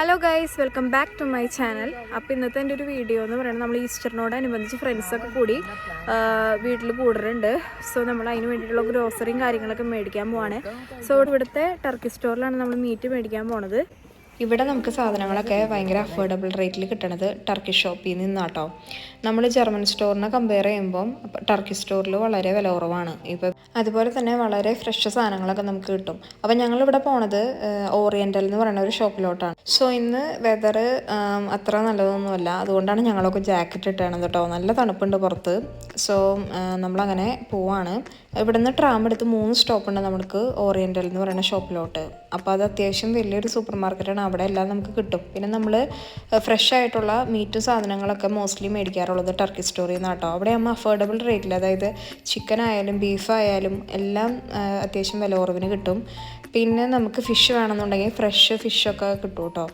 Hello guys welcome back to my channel അപ്പോൾ ഇന്നത്തെ എന്റെ ഒരു വീഡിയോ എന്ന് പറയുന്നത് നമ്മൾ ഈസ്റ്ററിനോടനുബന്ധിച്ച് ഫ്രണ്ട്സൊക്കെ കൂടി വീട്ടിൽ കൂടുന്നുണ്ട് സോ നമ്മൾ അതിന് വേണ്ടിയിട്ടുള്ള ഗ്രോസറിയും കാര്യങ്ങളൊക്കെ മേടിക്കാൻ പോവാണ്. സോ ഇവിടുത്തെ ടർക്കി സ്റ്റോറിലാണ് നമ്മൾ മീറ്റ് മേടിക്കാൻ പോണത്. ഇവിടെ നമുക്ക് സാധനങ്ങളൊക്കെ ഭയങ്കര അഫോർഡബിൾ റേറ്റിൽ കിട്ടണത് ടർക്കി ഷോപ്പിൽ നിന്നാണ് നിന്നാട്ടോ നമ്മൾ ജർമ്മൻ സ്റ്റോറിനെ കമ്പയർ ചെയ്യുമ്പം ടർക്കി സ്റ്റോറിൽ വളരെ വില കുറവാണ്. ഇപ്പം അതുപോലെ തന്നെ വളരെ ഫ്രഷ് സാധനങ്ങളൊക്കെ നമുക്ക് കിട്ടും. അപ്പം ഞങ്ങളിവിടെ പോണത് ഓറിയന്റൽ എന്ന് പറയുന്ന ഒരു ഷോപ്പിലോട്ടാണ് സോ ഇന്ന് വെതർ അത്ര നല്ലതൊന്നുമല്ല. അതുകൊണ്ടാണ് ഞങ്ങളൊക്കെ ജാക്കറ്റ് ഇട്ടാണ് കേട്ടോ നല്ല തണുപ്പുണ്ട് പുറത്ത്. സോ നമ്മളങ്ങനെ പോവാണ്. ഇവിടുന്ന് ട്രാം എടുത്ത് മൂന്ന് സ്റ്റോപ്പ് ഉണ്ട് നമുക്ക് ഓറിയന്റൽ എന്ന് പറയുന്ന ഷോപ്പിലോട്ട് അപ്പോൾ അത് അത്യാവശ്യം വലിയൊരു സൂപ്പർ മാർക്കറ്റാണ് അവിടെ എല്ലാം നമുക്ക് കിട്ടും. പിന്നെ നമ്മൾ ഫ്രഷ് ആയിട്ടുള്ള മീറ്റും സാധനങ്ങളൊക്കെ മോസ്റ്റ്ലി മേടിക്കാറുള്ളത് ടർക്കി സ്റ്റോറിൽ നിന്ന് കേട്ടോ അവിടെ നമ്മൾ അഫോർഡബിൾ റേറ്റിൽ അതായത് ചിക്കൻ ആയാലും ബീഫ് ആയാലും എല്ലാം അത്യാവശ്യം വില കുറവിന് കിട്ടും. പിന്നെ നമുക്ക് ഫിഷ് വേണമെന്നുണ്ടെങ്കിൽ ഫ്രഷ് ഫിഷൊക്കെ കിട്ടും കേട്ടോ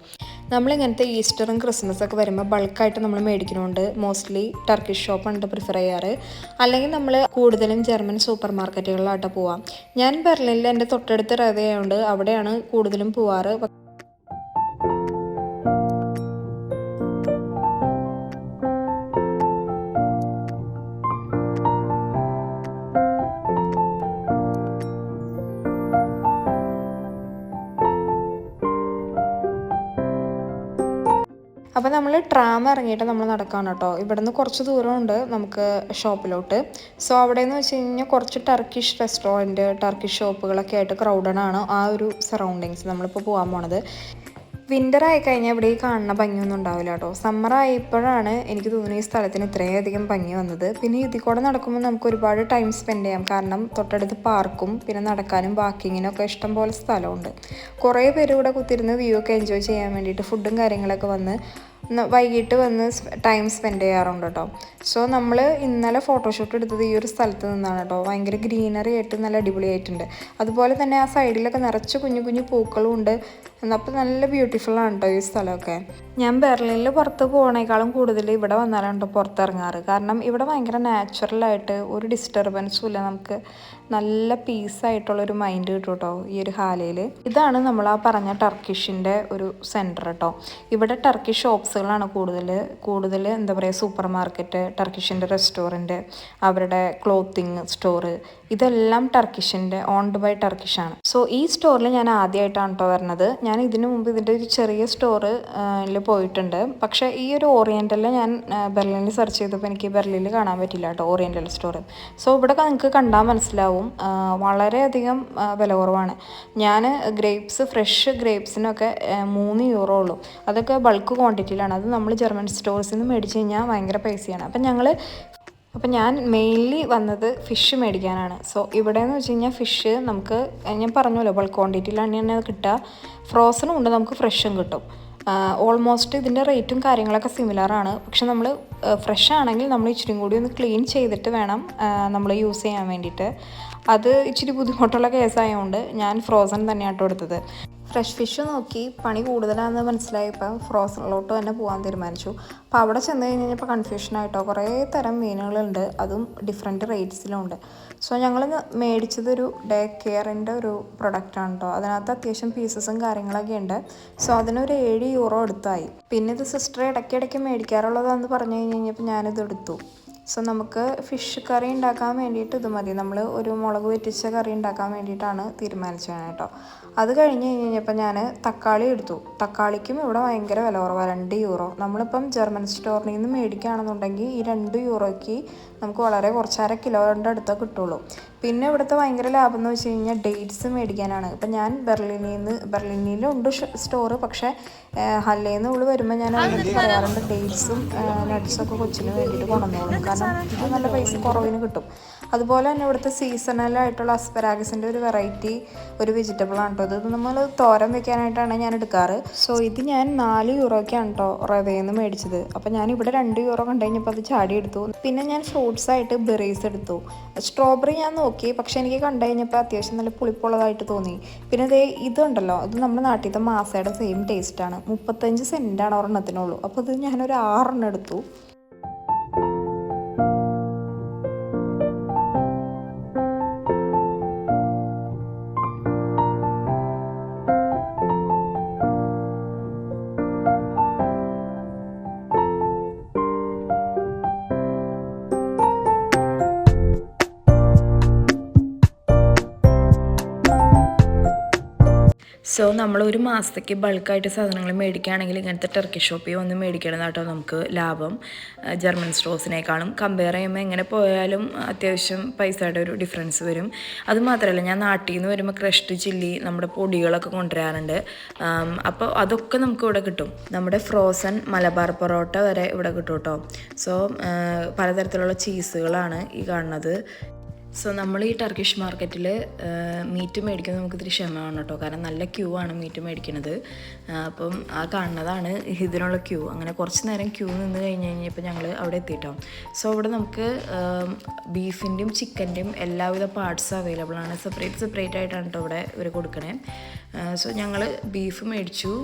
നമ്മളിങ്ങനത്തെ ഈസ്റ്ററും ക്രിസ്മസ് ഒക്കെ വരുമ്പോൾ ബൾക്കായിട്ട് നമ്മൾ മേടിക്കുന്നുണ്ട് മോസ്റ്റ്ലി ടർക്കിഷ് ഷോപ്പാണ് പ്രിഫർ ചെയ്യാറ്. അല്ലെങ്കിൽ നമ്മൾ കൂടുതലും ജർമ്മൻ സൂപ്പർ മാർക്കറ്റുകളിലായിട്ട് പോവാം. ഞാൻ ബെർലിനിൽ എന്റെ തൊട്ടടുത്ത് റവയുണ്ട് അവിടെയാണ് കൂടുതലും പോവാറ്. അപ്പോൾ നമ്മൾ ട്രാം ഇറങ്ങിയിട്ട് നമ്മൾ നടക്കാണ് കേട്ടോ. ഇവിടെ നിന്ന് കുറച്ച് ദൂരമുണ്ട് നമുക്ക് ഷോപ്പിലോട്ട് സോ അവിടെ എന്ന് വെച്ച് കഴിഞ്ഞാൽ കുറച്ച് ടർക്കിഷ് റെസ്റ്റോറന്റ് ടർക്കിഷ് ഷോപ്പുകളൊക്കെ ആയിട്ട് ക്രൗഡഡ് ആണ് ആ ഒരു സറൗണ്ടിങ്സ് നമ്മളിപ്പോൾ പോകാൻ പോണത്. വിന്റർ ആയി കഴിഞ്ഞാൽ ഇവിടെ ഈ കാണുന്ന ഭംഗിയൊന്നും ഉണ്ടാവില്ല കേട്ടോ. സമ്മർ ആയപ്പോഴാണ് എനിക്ക് തോന്നുന്നു ഈ സ്ഥലത്തിന് ഇത്രയധികം ഭംഗി വന്നത്. പിന്നെ ഇതിൽ കൂടെ നടക്കുമ്പോൾ നമുക്ക് ഒരുപാട് ടൈം സ്പെൻഡ് ചെയ്യാം. കാരണം തൊട്ടടുത്ത് പാർക്കും പിന്നെ നടക്കാനും വാക്കിങ്ങിനും ഒക്കെ ഇഷ്ടം പോലെ സ്ഥലമുണ്ട്. കുറേ പേര് ഇവിടെ കുത്തിരുന്ന് വ്യൂ ഒക്കെ എൻജോയ് ചെയ്യാൻ വേണ്ടിയിട്ട് ഫുഡും കാര്യങ്ങളൊക്കെ വന്ന് വൈകിട്ട് വന്ന് ടൈം സ്പെൻഡ് ചെയ്യാറുണ്ട് കേട്ടോ സോ നമ്മൾ ഇന്നലെ ഫോട്ടോഷൂട്ട് എടുത്തത് ഈ ഒരു സ്ഥലത്ത് നിന്നാണ് കേട്ടോ ഭയങ്കര ഗ്രീനറി ആയിട്ട് നല്ല അടിപൊളിയായിട്ടുണ്ട്. അതുപോലെ തന്നെ ആ സൈഡിലൊക്കെ നിറച്ച് കുഞ്ഞു കുഞ്ഞു പൂക്കളും ഉണ്ട്. അപ്പോൾ നല്ല ബ്യൂട്ടിഫുൾ ആണ് കേട്ടോ ഈ സ്ഥലമൊക്കെ. ഞാൻ ബെർലിനിൽ പുറത്ത് പോകണേക്കാളും കൂടുതൽ ഇവിടെ വന്നാലാണ് കേട്ടോ പുറത്തിറങ്ങാറ്. കാരണം ഇവിടെ ഭയങ്കര നാച്ചുറലായിട്ട് ഒരു ഡിസ്റ്റർബൻസും ഇല്ല നമുക്ക്. നല്ല പീസായിട്ടുള്ളൊരു മൈൻഡ് കിട്ടും കേട്ടോ ഈ ഒരു ഹാലയിൽ ഇതാണ് നമ്മൾ ആ പറഞ്ഞ ടർക്കിഷിന്റെ ഒരു സെന്റർ കേട്ടോ ഇവിടെ ടർക്കിഷ് ഷോപ്സുകളാണ് കൂടുതൽ കൂടുതൽ എന്താ പറയുക സൂപ്പർ മാർക്കറ്റ് ടർക്കിഷിന്റെ റെസ്റ്റോറന്റ് അവരുടെ ക്ലോത്തിങ് സ്റ്റോർ ഇതെല്ലാം ടർക്കിഷിന്റെ ഓൺഡ് ബൈ ടർക്കിഷാണ് സോ ഈ സ്റ്റോറിൽ ഞാൻ ആദ്യമായിട്ടാണ് കേട്ടോ വരുന്നത് ഞാൻ ഇതിനു മുമ്പ് ഇതിന്റെ ഒരു ചെറിയ സ്റ്റോറിൽ പോയിട്ടുണ്ട്. പക്ഷേ ഈ ഒരു ഓറിയന്റലിൽ ഞാൻ ബെർലിനിൽ സെർച്ച് ചെയ്തപ്പോൾ എനിക്ക് ബെർലിനിൽ കാണാൻ പറ്റില്ല കേട്ടോ ഓറിയന്റൽ സ്റ്റോർ സോ ഇവിടെ നിങ്ങൾക്ക് കണ്ടാൽ മനസ്സിലാവും. ആ, വളരെയധികം വില കുറവാണ് ഞാൻ ഗ്രേപ്സ് ഫ്രഷ് ഗ്രേപ്സിനൊക്കെ മൂന്ന് യൂറോ ഉള്ളൂ. അതൊക്കെ ബൾക്ക് ക്വാണ്ടിറ്റിയിലാണ് അത് നമ്മൾ ജർമ്മൻ സ്റ്റോഴ്സിൽ നിന്ന് മേടിച്ച് കഴിഞ്ഞാൽ ഭയങ്കര പൈസയാണ്. അപ്പം ഞങ്ങൾ അപ്പം ഞാൻ മെയിൻലി വന്നത് ഫിഷ് മേടിക്കാനാണ്. സോ ഇവിടെ എന്ന് വെച്ച് കഴിഞ്ഞാൽ ഫിഷ് നമുക്ക് ഞാൻ പറഞ്ഞല്ലോ ബൾക്ക് ക്വാണ്ടിറ്റിയിലാണ് തന്നെ കിട്ടുക. ഫ്രോസണും ഉണ്ട് നമുക്ക് ഫ്രഷും കിട്ടും. ഓൾമോസ്റ്റ് ഇതിന്റെ റേറ്റും കാര്യങ്ങളൊക്കെ സിമിലർ ആണ്. പക്ഷെ നമ്മൾ ഫ്രഷ് ആണെങ്കിൽ നമ്മൾ ഇച്ചിരി കൂടി ഒന്ന് ക്ലീൻ ചെയ്തിട്ട് വേണം നമ്മൾ യൂസ് ചെയ്യാൻ വേണ്ടിയിട്ട്. അത് ഇച്ചിരി ബുദ്ധിമുട്ടുള്ള കേസായതുകൊണ്ട് ഞാൻ ഫ്രോസൺ തന്നെയാട്ടോ എടുത്തത്. ഫ്രഷ് ഫിഷ് നോക്കി പണി കൂടുതലാണെന്ന് മനസ്സിലായപ്പോൾ ഫ്രോസണിലോട്ട് തന്നെ പോകാൻ തീരുമാനിച്ചു. അപ്പോൾ അവിടെ ചെന്ന് കഴിഞ്ഞപ്പോൾ കൺഫ്യൂഷനായിട്ടോ കുറേ തരം മീനുകളുണ്ട് അതും ഡിഫറെന്റ് റേറ്റ്സിലുണ്ട് സോ ഞങ്ങൾ മേടിച്ചതൊരു ഡേ കെയറിന്റെ ഒരു പ്രൊഡക്റ്റാണ് കേട്ടോ അതിനകത്ത് അത്യാവശ്യം പീസസും കാര്യങ്ങളൊക്കെ ഉണ്ട്. സോ അതിനൊരു ഏഴ് യൂറോ എടുത്തായി പിന്നെ ഇത് സിസ്റ്റർ ഇടയ്ക്കിടയ്ക്ക് മേടിക്കാറുള്ളതാണെന്ന് പറഞ്ഞു കഴിഞ്ഞ് കഴിഞ്ഞപ്പോൾ ഞാനിത് എടുത്തു. സോ നമുക്ക് ഫിഷ് കറി ഉണ്ടാക്കാൻ വേണ്ടിയിട്ട് ഇത് മതി. നമ്മൾ ഒരു മുളക് വെറ്റിച്ച കറി ഉണ്ടാക്കാൻ വേണ്ടിയിട്ടാണ് തീരുമാനിച്ചത് കേട്ടോ. അത് കഴിഞ്ഞ് കഴിഞ്ഞ് കഴിഞ്ഞപ്പോൾ ഞാൻ തക്കാളി എടുത്തു. തക്കാളിക്കും ഇവിടെ ഭയങ്കര വില കുറവാണ് രണ്ട് യൂറോ. നമ്മളിപ്പം ജർമ്മൻ സ്റ്റോറിൽ നിന്ന് മേടിക്കുകയാണെന്നുണ്ടെങ്കിൽ ഈ രണ്ട് യൂറോയ്ക്ക് നമുക്ക് വളരെ കുറച്ച് അര കിലോയുടെ അടുത്ത് കിട്ടുള്ളൂ. പിന്നെ ഇവിടുത്തെ ഭയങ്കര ലാഭം എന്ന് വെച്ച് കഴിഞ്ഞാൽ ഡേറ്റ്സ് മേടിക്കാനാണ്. ഇപ്പം ഞാൻ ബെർലിനിൽ നിന്ന് ബെർലിനിയിലുണ്ട് സ്റ്റോറ് പക്ഷേ ഹല്ലേ നിന്ന് ഉള്ളു വരുമ്പോൾ ഞാൻ അവരുടെ പറയാറുണ്ട് ഡേറ്റ്സും നട്ട്സും ഒക്കെ കൊച്ചിന് വേണ്ടിയിട്ട് കൊണ്ടുവന്നോളും കാരണം നല്ല പൈസ കുറവിന് കിട്ടും. അതുപോലെ തന്നെ ഇവിടുത്തെ സീസണലായിട്ടുള്ള അസ്പരാഗസിന്റെ ഒരു വെറൈറ്റി ഒരു വെജിറ്റബിൾ ആണ് കേട്ടോ ഇത്. നമ്മൾ തോരൻ വെക്കാനായിട്ടാണ് ഞാൻ എടുക്കാറ്. സോ ഇത് ഞാൻ നാല് യൂറോയ്ക്കാണ് കേട്ടോ റവയിൽ നിന്ന് മേടിച്ചത്. അപ്പോൾ ഞാൻ ഇവിടെ രണ്ട് യൂറോ കണ്ടു കഴിഞ്ഞപ്പോൾ അത് ചാടി എടുത്തു പിന്നെ ഞാൻ ഫ്രൂട്ട്സ് ആയിട്ട് ബെറീസ് എടുത്തു. സ്ട്രോബെറി ഞാൻ നോക്കി പക്ഷേ എനിക്ക് കണ്ടു കഴിഞ്ഞപ്പോൾ അത്യാവശ്യം നല്ല പുളിപ്പുള്ളതായിട്ട് തോന്നി. പിന്നെ ഇതേ ഇതുണ്ടല്ലോ ഇത് നമ്മുടെ നാട്ടിലത്തെ മാസയുടെ സെയിം ടേസ്റ്റാണ് മുപ്പത്തഞ്ച് സെന്റാണ് ഒരെണ്ണത്തിനുള്ളൂ. അപ്പോൾ ഇത് ഞാനൊരു ആറെണ്ണം എടുത്തു. സോ നമ്മൾ ഒരു മാസത്തേക്ക് ബൾക്കായിട്ട് സാധനങ്ങൾ മേടിക്കുകയാണെങ്കിൽ ഇങ്ങനത്തെ ടർക്കി ഷോപ്പിൽ വന്ന് മേടിക്കണതാട്ടോ നമുക്ക് ലാഭം. ജർമ്മൻ സ്റ്റോഴ്സിനേക്കാളും കമ്പയർ ചെയ്യുമ്പോൾ എങ്ങനെ പോയാലും അത്യാവശ്യം പൈസയുടെ ഒരു ഡിഫറൻസ് വരും. അത് മാത്രമല്ല ഞാൻ നാട്ടിൽ നിന്ന് വരുമ്പോൾ ക്രഷ്ഡ് ചില്ലി നമ്മുടെ പൊടികളൊക്കെ കൊണ്ടുവരാറുണ്ട്. അപ്പോൾ അതൊക്കെ നമുക്ക് ഇവിടെ കിട്ടും. നമ്മുടെ ഫ്രോസൺ മലബാർ പൊറോട്ട വരെ ഇവിടെ കിട്ടും കേട്ടോ സോ പലതരത്തിലുള്ള ചീസുകളാണ് ഈ കാണുന്നത്. സോ നമ്മൾ ഈ ടർക്കിഷ് മാർക്കറ്റിൽ മീറ്റ് മേടിക്കുന്നത് നമുക്ക് ഇത്തിരി ക്ഷമമാണ് കേട്ടോ കാരണം നല്ല ക്യൂ ആണ് മീറ്റ് മേടിക്കുന്നത് അപ്പം ആ കാണുന്നതാണ് ഇതിനുള്ള ക്യൂ അങ്ങനെ കുറച്ച് നേരം ക്യൂ നിന്ന് കഴിഞ്ഞ് കഴിഞ്ഞപ്പോൾ ഞങ്ങൾ അവിടെ എത്തിയിട്ടോ സോ അവിടെ നമുക്ക് ബീഫിന്റെയും ചിക്കന്റെയും എല്ലാവിധ പാർട്സ് അവൈലബിൾ ആണ്. സെപ്പറേറ്റ് സെപ്പറേറ്റ് ആയിട്ടാണ് കേട്ടോ ഇവിടെ ഇവർ കൊടുക്കണേ. സോ ഞങ്ങൾ ബീഫ് മേടിച്ചു.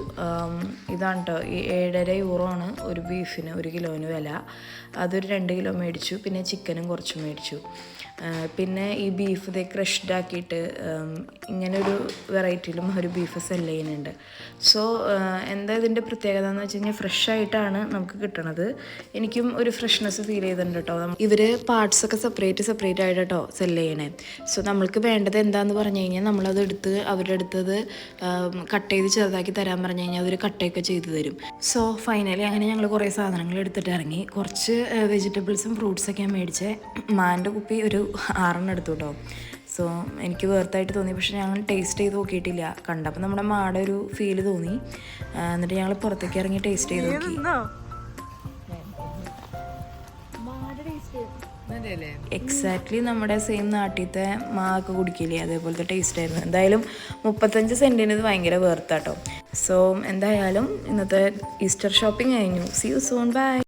ഇതാണ് കേട്ടോ ഈ ഏഴര യൂറോ ആണ് ഒരു ബീഫിന് ഒരു കിലോന് വില. അതൊരു രണ്ട് കിലോ മേടിച്ചു. പിന്നെ ചിക്കനും കുറച്ച് മേടിച്ചു. പിന്നെ ഈ ബീഫ് ഇതേ ക്രഷ്ഡ് ആക്കിയിട്ട് ഉം, ഇങ്ങനെ ഒരു വെറൈറ്റിയിലും ഒരു ബീഫ് സെല്ല് ചെയ്യുന്നുണ്ട്. സോ എന്താ ഇതിന്റെ പ്രത്യേകത എന്ന് വെച്ച് കഴിഞ്ഞാൽ ഫ്രഷ് ആയിട്ടാണ് നമുക്ക് കിട്ടണത്. എനിക്കും ഒരു ഫ്രഷ്നെസ് ഫീൽ ചെയ്തിട്ടുണ്ട് കേട്ടോ ഇവർ പാർട്സ് ഒക്കെ സെപ്പറേറ്റ് സെപ്പറേറ്റ് ആയിട്ട് കേട്ടോ സെല്ല് ചെയ്യണേ. സോ നമ്മൾക്ക് വേണ്ടത് എന്താണെന്ന് പറഞ്ഞു കഴിഞ്ഞാൽ നമ്മളത് എടുത്ത് അവരുടെ അടുത്തത് കട്ട് ചെയ്ത് ചെറുതാക്കി തരാൻ പറഞ്ഞു കഴിഞ്ഞാൽ അവർ കട്ടയൊക്കെ ചെയ്തു തരും. സോ ഫൈനലി അങ്ങനെ ഞങ്ങൾ കുറേ സാധനങ്ങൾ എടുത്തിട്ട് ഇറങ്ങി. കുറച്ച് വെജിറ്റബിൾസും ഫ്രൂട്ട്സൊക്കെ ഞാൻ മേടിച്ചേ. മാന്റെ കുപ്പി ഒരു ആറെണ്ണം എടുത്തു കേട്ടോ സോ എനിക്ക് വേർത്തായിട്ട് തോന്നി. പക്ഷെ ഞങ്ങൾ ടേസ്റ്റ് ചെയ്ത് നോക്കിയിട്ടില്ല. കണ്ടപ്പോൾ നമ്മുടെ മാടെ ഒരു ഫീൽ തോന്നി. എന്നിട്ട് ഞങ്ങൾ പുറത്തേക്ക് ഇറങ്ങി ടേസ്റ്റ് ചെയ്ത് നോക്കി. എക്സാക്ട്ലി നമ്മുടെ സെയിം നാട്ടിലത്തെ മാക്ക് കുടിക്കില്ലേ? അതേപോലത്തെ ടേസ്റ്റ് ആയിരുന്നു. എന്തായാലും മുപ്പത്തഞ്ച് സെന്റിന് ഇത് ഭയങ്കര വേർത്താട്ടോ സോ എന്തായാലും ഇന്നത്തെ ഈസ്റ്റർ ഷോപ്പിംഗ് കഴിഞ്ഞു. See you soon bye